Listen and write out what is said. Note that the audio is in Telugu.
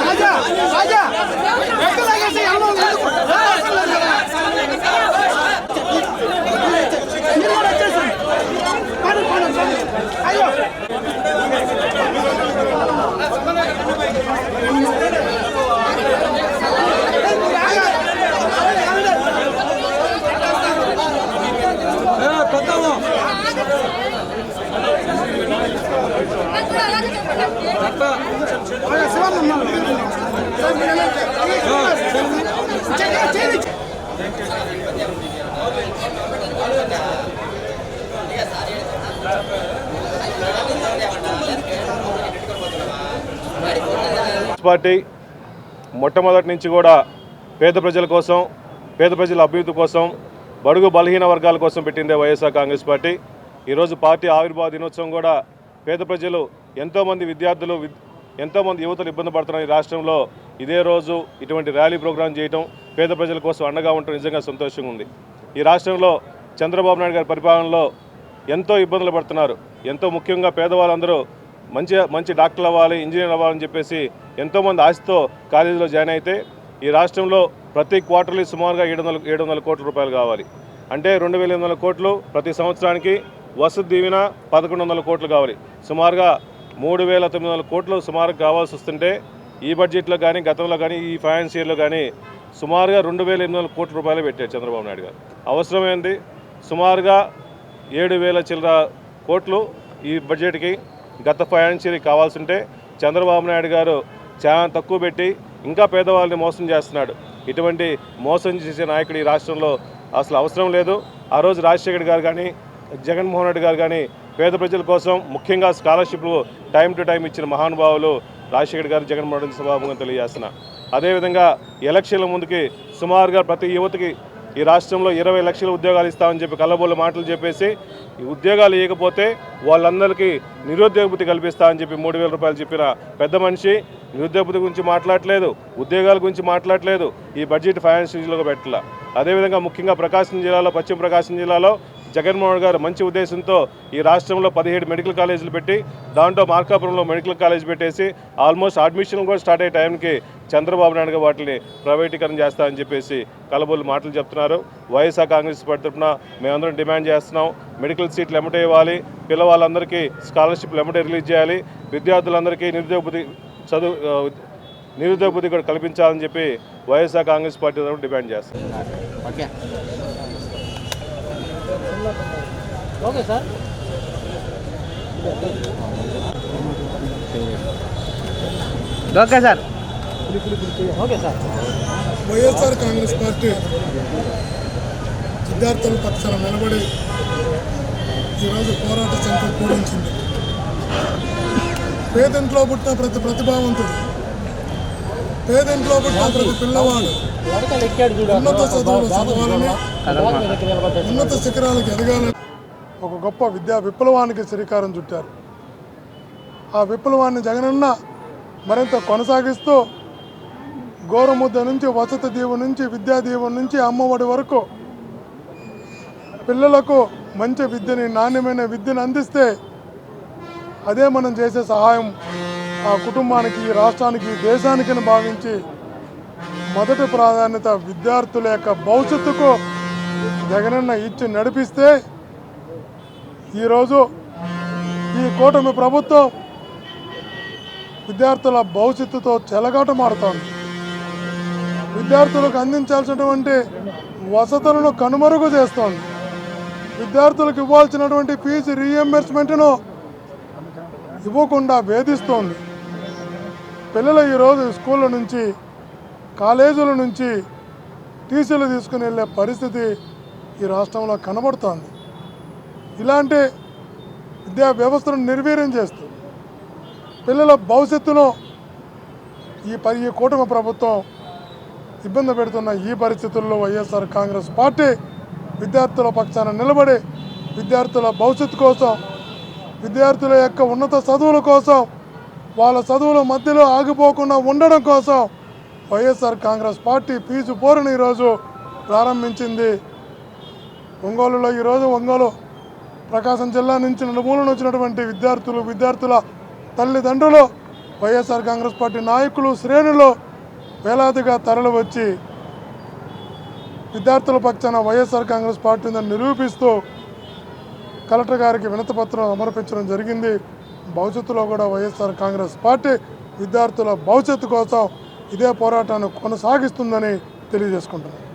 రాజా రాజా ఎక్కడ లాగేసి అమ్మ కాంగ్రెస్ పార్టీ మొట్టమొదటి నుంచి కూడా పేద ప్రజల కోసం పేద ప్రజల అభివృద్ధి కోసం బడుగు బలహీన వర్గాల కోసం పెట్టిందే వైఎస్ఆర్ కాంగ్రెస్ పార్టీ. ఈరోజు పార్టీ ఆవిర్భావ దినోత్సవం కూడా పేద ప్రజలు ఎంతోమంది విద్యార్థులు ఎంతోమంది యువతలు ఇబ్బంది పడుతున్నారు ఈ రాష్ట్రంలో. ఇదే రోజు ఇటువంటి ర్యాలీ ప్రోగ్రాం చేయటం పేద ప్రజల కోసం అండగా ఉండటం నిజంగా సంతోషంగా ఉంది. ఈ రాష్ట్రంలో చంద్రబాబు నాయుడు గారి పరిపాలనలో ఎంతో ఇబ్బందులు పడుతున్నారు. ఎంతో ముఖ్యంగా పేదవాళ్ళందరూ మంచి మంచి డాక్టర్లు అవ్వాలి ఇంజనీర్ అవ్వాలని చెప్పేసి ఎంతోమంది ఆశతో కాలేజీలో జాయిన్ అయితే ఈ రాష్ట్రంలో ప్రతి క్వార్టర్లీ సుమారుగా ఏడు వందల ఏడు వందల కోట్ల రూపాయలు కావాలి. అంటే రెండు వేల ఎనిమిది వందల కోట్లు ప్రతి సంవత్సరానికి వసతి దీవెన పదకొండు వందల కోట్లు కావాలి. సుమారుగా మూడు వేల తొమ్మిది వందల కోట్లు సుమారుగా కావాల్సి వస్తుంటే ఈ బడ్జెట్లో కానీ గతంలో కానీ ఈ ఫైనాన్స్ ఇయర్లో కానీ సుమారుగా రెండు వేల ఎనిమిది వందల కోట్ల రూపాయలు పెట్టారు చంద్రబాబు నాయుడు గారు. అవసరమైంది సుమారుగా ఏడు వేల చిల్లర కోట్లు ఈ బడ్జెట్కి గత ఫైనాన్షియల్ కావాల్సింటే చంద్రబాబు నాయుడు గారు చాలా తక్కువ పెట్టి ఇంకా పేదవాళ్ళని మోసం చేస్తున్నాడు. ఇటువంటి మోసం చేసే నాయకుడు ఈ రాష్ట్రంలో అసలు అవసరం లేదు. ఆ రోజు రాజశేఖర్ గారు కానీ జగన్మోహన్ రెడ్డి గారు కానీ పేద ప్రజల కోసం ముఖ్యంగా స్కాలర్షిప్లు టైం టు టైం ఇచ్చిన మహానుభావులు రాజశేఖర్ గారు జగన్మోహన్ రెడ్డి సభాముఖంగా తెలియజేస్తున్నా. అదేవిధంగా ఎలక్షన్ల ముందుకి సుమారుగా ప్రతి యువతకి ఈ రాష్ట్రంలో ఇరవై లక్షల ఉద్యోగాలు ఇస్తామని చెప్పి కళ్ళబోళ్ళ మాటలు చెప్పేసి ఈ ఉద్యోగాలు ఇవ్వకపోతే వాళ్ళందరికీ నిరుద్యోగభూతి కల్పిస్తామని చెప్పి మూడు వేల రూపాయలు చెప్పిన పెద్ద మనిషి నిరుద్యోగభూతి గురించి మాట్లాడలేదు ఉద్యోగాల గురించి మాట్లాడలేదు ఈ బడ్జెట్ ఫైనాన్షియల్గా పెట్టాల. అదేవిధంగా ముఖ్యంగా ప్రకాశం జిల్లాలో పశ్చిమ ప్రకాశం జిల్లాలో జగన్మోహన్ గారు మంచి ఉద్దేశంతో ఈ రాష్ట్రంలో పదిహేడు మెడికల్ కాలేజీలు పెట్టి దాంట్లో మార్కాపురంలో మెడికల్ కాలేజ్ పెట్టేసి ఆల్మోస్ట్ అడ్మిషన్ కూడా స్టార్ట్ అయ్యే టైంకి చంద్రబాబు నాయుడు గారు వాటిని ప్రైవేటీకరణ చేస్తామని చెప్పేసి కలబోలు మాటలు చెప్తున్నారు. వైఎస్ఆర్ కాంగ్రెస్ పార్టీ తరఫున మేమందరం డిమాండ్ చేస్తున్నాం. మెడికల్ సీట్లు ఎమ్మటే ఇవ్వాలి. పిల్లవాళ్ళందరికీ స్కాలర్షిప్లు ఎమ్మటే రిలీజ్ చేయాలి. విద్యార్థులందరికీ నిరుద్యోగ బుద్ధి చదువు నిరుద్యోగ బుద్ధి కూడా కల్పించాలని చెప్పి వైఎస్ఆర్ కాంగ్రెస్ పార్టీ తరఫున డిమాండ్ చేస్తాం okay. Okay sir. Okay sir. Okay sir. YSR Congress party విద్యార్థుల పక్షాన నిలబడి ఈరోజు పోరాట సంఖ్య పూరించింది పేదింట్లో పుట్టిన ప్రతి ప్రతిభావంతుడు పేదింట్లో పుట్టిన ప్రతి పిల్లవాడు ఉన్నత చదువులు చదవాలని శిఖరాలకు ఎదగాలని ఒక గొప్ప విద్యా విప్లవానికి శ్రీకారం చుట్టారు. ఆ విప్లవాన్ని జగనన్న మరింత కొనసాగిస్తూ గోరుముద్ద నుంచి వసతి దీవు నుంచి విద్యా దీవెన నుంచి అమ్మఒడి వరకు పిల్లలకు మంచి విద్యని నాణ్యమైన విద్యను అందిస్తే అదే మనం చేసే సహాయం ఆ కుటుంబానికి రాష్ట్రానికి ఈ దేశానికి అని భావించి మొదటి ప్రాధాన్యత విద్యార్థుల యొక్క భవిష్యత్తుకు జగనన్న ఇచ్చి నడిపిస్తే ఈరోజు ఈ కూటమి ప్రభుత్వం విద్యార్థుల భవిష్యత్తుతో చెలగాటమాడుతోంది విద్యార్థులకు అందించాల్సినటువంటి వసతులను కనుమరుగు చేస్తోంది. విద్యార్థులకు ఇవ్వాల్సినటువంటి ఫీజు రీఎంబర్స్మెంట్ను ఇవ్వకుండా వేధిస్తోంది. పిల్లలు ఈరోజు స్కూళ్ళ నుంచి కాలేజీల నుంచి టీసీలు తీసుకుని వెళ్ళే పరిస్థితి ఈ రాష్ట్రంలో కనబడుతోంది. ఇలాంటి విద్యా వ్యవస్థను నిర్వీర్యం చేస్తూ పిల్లల భవిష్యత్తును ఈ పరి ఈ కూటమి ప్రభుత్వం ఇబ్బంది పెడుతున్న ఈ పరిస్థితుల్లో వైఎస్ఆర్ కాంగ్రెస్ పార్టీ విద్యార్థుల పక్షాన నిలబడి విద్యార్థుల భవిష్యత్తు కోసం విద్యార్థుల యొక్క ఉన్నత చదువుల కోసం వాళ్ళ చదువుల మధ్యలో ఆగిపోకుండా ఉండడం కోసం వైఎస్ఆర్ కాంగ్రెస్ పార్టీ ఫీజు పోరును ఈరోజు ప్రారంభించింది. ఒంగోలులో ఈరోజు ఒంగోలు ప్రకాశం జిల్లా నుంచి నలుమూలన వచ్చినటువంటి విద్యార్థులు విద్యార్థుల తల్లిదండ్రులు వైఎస్ఆర్ కాంగ్రెస్ పార్టీ నాయకులు శ్రేణులు వేలాదిగా తరలివచ్చి విద్యార్థుల పక్షాన వైఎస్ఆర్ కాంగ్రెస్ పార్టీ నిరూపిస్తూ కలెక్టర్ గారికి వినతిపత్రం సమర్పించడం జరిగింది. భవిష్యత్తులో కూడా వైఎస్ఆర్ కాంగ్రెస్ పార్టీ విద్యార్థుల భవిష్యత్తు కోసం ఇదే పోరాటాన్ని కొనసాగిస్తుందని తెలియజేసుకుంటున్నాను.